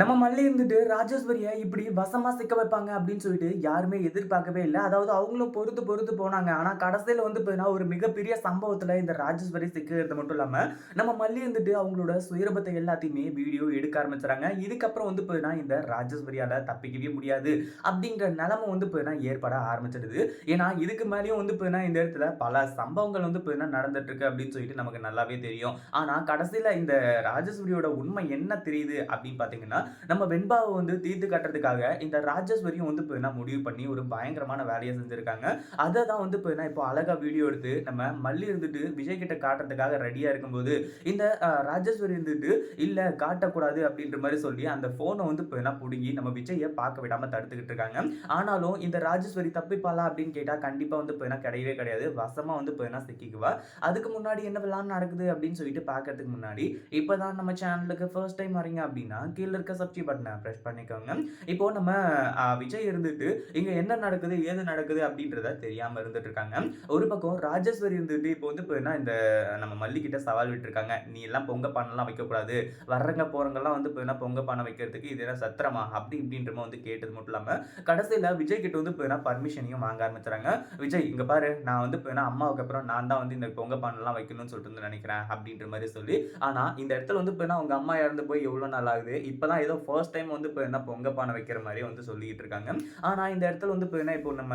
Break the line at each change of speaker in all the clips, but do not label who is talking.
நம்ம மல்லி இருந்துட்டு ராஜேஸ்வரியை இப்படி வசமா சிக்க வைப்பாங்க அப்படின்னு சொல்லிட்டு யாருமே எதிர்பார்க்கவே இல்லை. அதாவது அவங்களும் பொறுத்து பொறுத்து போனாங்க. ஆனா கடைசியில வந்து பார்த்தீங்கன்னா ஒரு மிகப்பெரிய சம்பவத்துல இந்த ராஜேஸ்வரி சிக்கிறது மட்டும் இல்லாம நம்ம மல்லி இருந்துட்டு அவங்களோட சுயரபத்தை எல்லாத்தையுமே வீடியோ எடுக்க ஆரம்பிச்சுறாங்க. இதுக்கப்புறம் வந்து பார்த்தீங்கன்னா இந்த ராஜேஸ்வரியால தப்பிக்கவே முடியாது அப்படிங்கிற நிலைமை வந்து பார்த்தீங்கன்னா ஏற்பட ஆரம்பிச்சிடுது. ஏன்னா இதுக்கு மேலேயும் வந்து பார்த்தீங்கன்னா இந்த இடத்துல பல சம்பவங்கள் வந்து பார்த்தீங்கன்னா நடந்துட்டு இருக்கு அப்படின்னு சொல்லிட்டு நமக்கு நல்லாவே தெரியும். ஆனா கடைசியில இந்த ராஜேஸ்வரியோட உண்மை என்ன தெரியுது அப்படின்னு பாத்தீங்கன்னா நம்ம வெண்பாவை வந்து தீர்த்து கட்டுறதுக்காக இந்த ராஜேஸ்வரியும் வந்து இப்போ முடிவு பண்ணி ஒரு பயங்கரமான வேலையை செஞ்சிருக்காங்க. அதை தான் வந்து இப்போ இப்போ அழகா வீடியோ எடுத்து நம்ம மல்லி இருந்துட்டு விஜய் கிட்ட காட்டுறதுக்காக ரெடியாக இருக்கும்போது இந்த ராஜேஸ்வரி இருந்துட்டு இல்லை காட்டக்கூடாது அப்படின்ற மாதிரி சொல்லி அந்த ஃபோனை வந்து இப்போ பிடுங்கி நம்ம விஜயை பார்க்க விடாமல் தடுத்துக்கிட்டு இருக்காங்க. ஆனாலும் இந்த ராஜேஸ்வரி தப்பிப்பாளா அப்படின்னு கேட்டால் கண்டிப்பாக வந்து இப்போ என்ன கிடையவே கிடையாது. வசமாக வந்து இப்போ சிக்கிக்குவா? அதுக்கு முன்னாடி என்ன விளான் நடக்குது அப்படின்னு சொல்லிட்டு பார்க்கறதுக்கு முன்னாடி இப்போ தான் நம்ம சேனலுக்கு ஃபர்ஸ்ட் டைம் வரீங்க அப்படின்னா கீழே இருக்க சப்ஸ்கிரைப் பட்டனை ப்ரெஸ் பண்ணிக்கோங்க. இப்போ நம்ம விஜய் இருந்துட்டு இங்க என்ன நடக்குது ஏது நடக்குது அப்படின்றத தெரியாம இருந்துட்டு இருக்காங்க. ஒரு பக்கம் ராஜேஸ்வரி இருந்துட்டு இப்போ வந்து இப்போ என்ன இந்த நம்ம மல்லிக்கிட்ட சவால் விட்டுருக்காங்க. நீ எல்லாம் பொங்க பானைலாம் வைக்கக்கூடாது. வர்றவங்க போறவங்கலாம் வந்து இப்போ என்ன பொங்க பானை வைக்கிறதுக்கு இது என்ன சத்திரமா? அப்படி இப்படின்றமா வந்து கேட்டது மட்டும் இல்லாம கடைசியில் விஜய் கிட்ட வந்து இப்போ என்ன பர்மிஷனையும் வாங்க ஆரம்பிச்சுறாங்க விஜய் இங்க பாரு நான் வந்து இப்போ என்ன அம்மாவுக்கு அப்புறம் நான் தான் வந்து இந்த பொங்க பண்ணலாம் வைக்கணும்னு சொல்லிட்டு வந்து நினைக்கிறேன் அப்படின்ற மாதிரி சொல்லி ஆனா இந்த இடத்துல வந்து இப்போ என்ன உங்க அம்மா இறந்து போய் எவ்வளோ நாள் ஆகுது? இப்போதான் ஏதோ ஃபர்ஸ்ட் டைம் வந்து இப்போ என்ன பொங்க பானை வைக்கிற மாதிரி வந்து சொல்லிக்கிட்டு இருக்காங்க. ஆனால் இந்த இடத்துல வந்து இப்போ என்ன இப்போ நம்ம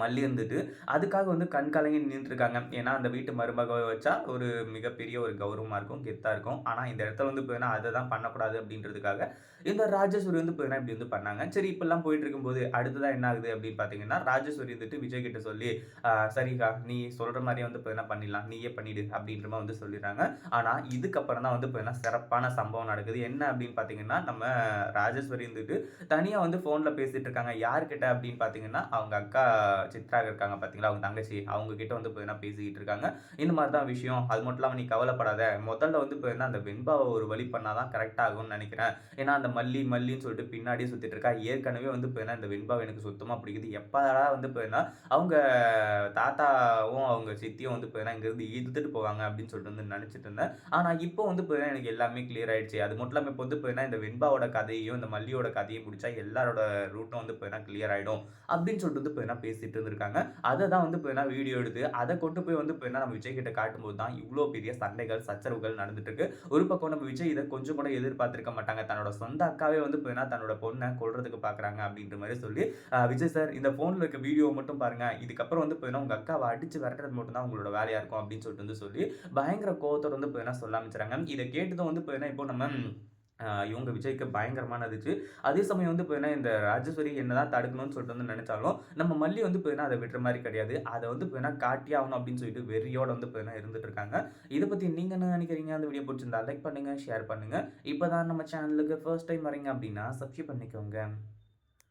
மல்லி இருந்துட்டு அதுக்காக வந்து கண் கலங்கி நின்றுட்டு ஏன்னா அந்த வீட்டு மருமக வச்சா ஒரு மிகப்பெரிய ஒரு கௌரவமாக இருக்கும் கெத்தாக இருக்கும். ஆனால் இந்த இடத்துல வந்து போயினா அதை தான் பண்ணக்கூடாது அப்படின்றதுக்காக இந்த ராஜேஸ்வரி வந்து போயினா இப்படி வந்து பண்ணாங்க. சரி இப்பெல்லாம் போயிட்டு இருக்கும்போது அடுத்ததான் என்ன ஆகுது அப்படின்னு பார்த்தீங்கன்னா ராஜேஸ்வரி வந்துட்டு விஜய் கிட்ட சொல்லி சரிக்கா நீ சொல்கிற மாதிரியே வந்து போயினா பண்ணிடலாம். நீயே பண்ணிடு அப்படின்ற மாதிரி வந்து சொல்லிடுறாங்க. ஆனால் இதுக்கப்புறம் தான் வந்து போயினா சிறப்பான சம்பவம் நடக்குது. என்ன அப்படின்னு பார்த்தீங்கன்னா நம்ம ராஜேஸ்வரி வந்துட்டு தனியாக வந்து ஃபோனில் பேசிகிட்டு இருக்காங்க யார்கிட்ட அப்படின்னு பார்த்தீங்கன்னா அவங்க அக்கா சித்ராக இருக்காங்க பார்த்தீங்களா அவங்க தங்கச்சி. அவங்க கிட்ட வந்து பார்த்தீங்கன்னா பேசிக்கிட்டு இருக்காங்க? இந்த மாதிரி தான் விஷயம். அது மட்டும் இல்லாமல் நீ கவலைப்படாத. முதல்ல வந்து பார்த்தீங்கன்னா அந்த வெண்பாவை ஒரு வழி பண்ணால் தான் கரெக்ட் ஆகும்னு நினைக்கிறேன். ஏன்னா அந்த மல்லி மல்லின்னு சொல்லிட்டு பின்னாடியே சுற்றிட்டு இருக்கா. ஏற்கனவே வந்து பார்த்தீங்கன்னா இந்த வெண்பாவை எனக்கு சுத்தமாக பிடிக்குது. எப்போடா வந்து பார்த்தீங்கன்னா அவங்க தாத்தாவும் அவங்க சித்தியும் வந்து பார்த்தீங்கன்னா இங்கேருந்து இழுத்துட்டு போவாங்க அப்படின்னு சொல்லிட்டு வந்து நினச்சிட்டு இருந்தேன். ஆனால் இப்போ வந்து பார்த்தீங்கன்னா எனக்கு எல்லாமே கிளியர் ஆயிடுச்சு. அது மட்டும் இல்லாமல் இப்போ வந்து பார்த்தீங்கன்னா இந்த வெண்பாவோட கதையும் இந்த மல்லியோட கதையும் பிடிச்சா எல்லாரோட ரூட்டும் வந்து பார்த்தீங்கன்னா கிளியர் ஆகிடும் அப்படின்னு சொல்லிட்டு வந்து பார்த்தீங்கன்னா பேசிட்டு இருந்திருக்காங்க அதை தான் வந்து இப்போ என்ன வீடியோ எடுத்து அதை கொண்டு போய் வந்து இப்போ என்ன நம்ம விஜய் கிட்ட காட்டும்போது தான் இவ்வளோ பெரிய சண்டைகள் சச்சரவுகள் நடந்துட்டு இருக்கு. ஒரு பக்கம் நம்ம விஜய் இதை கொஞ்சம் கூட எதிர்பார்த்திருக்க மாட்டாங்க. தன்னோட சொந்த அக்காவே வந்து இப்போ என்ன தன்னோட பொண்ணை கொள்றதுக்கு பார்க்குறாங்க அப்படின்ற மாதிரி சொல்லி விஜய் சார் இந்த ஃபோனில் இருக்க வீடியோ மட்டும் பாருங்க. இதுக்கப்புறம் வந்து இப்போ உங்க அக்காவை அடிச்சு விரட்டுறது மட்டும் தான் உங்களோட வேலையா இருக்கும் அப்படின்னு சொல்லிட்டு வந்து சொல்லி பயங்கர கோவத்தோட வந்து பார்த்தீங்கன்னா சொல்ல ஆரம்பிச்சுறாங்க. இதை கேட்டதும் வந்து இப்போ என்ன இப்போ நம்ம இவங்க விஜய்க்கு பயங்கரமான இருந்துச்சு அதே சமயம் வந்து இப்போ இந்த ராஜேஸ்வரி என்னதான் தடுக்கணும்னு சொல்லிட்டு வந்து நினைச்சாலும் நம்ம மல்லி வந்து இப்போ அதை விடுற மாதிரி கிடையாது. அதை வந்து இப்போ காட்டி ஆகணும் அப்படின்னு சொல்லிட்டு வெறியோட வந்து இப்போ இருந்துட்டு இருக்காங்க. இதை பத்தி நீங்க என்ன நினைக்கிறீங்க? அந்த வீடியோ பிடிச்சிருந்தா லைக் பண்ணுங்க ஷேர் பண்ணுங்க. இப்போதான் நம்ம சேனலுக்கு ஃபர்ஸ்ட் டைம் வரீங்க அப்படின்னா சப்ஸ்கிரைப் பண்ணிக்கோங்க.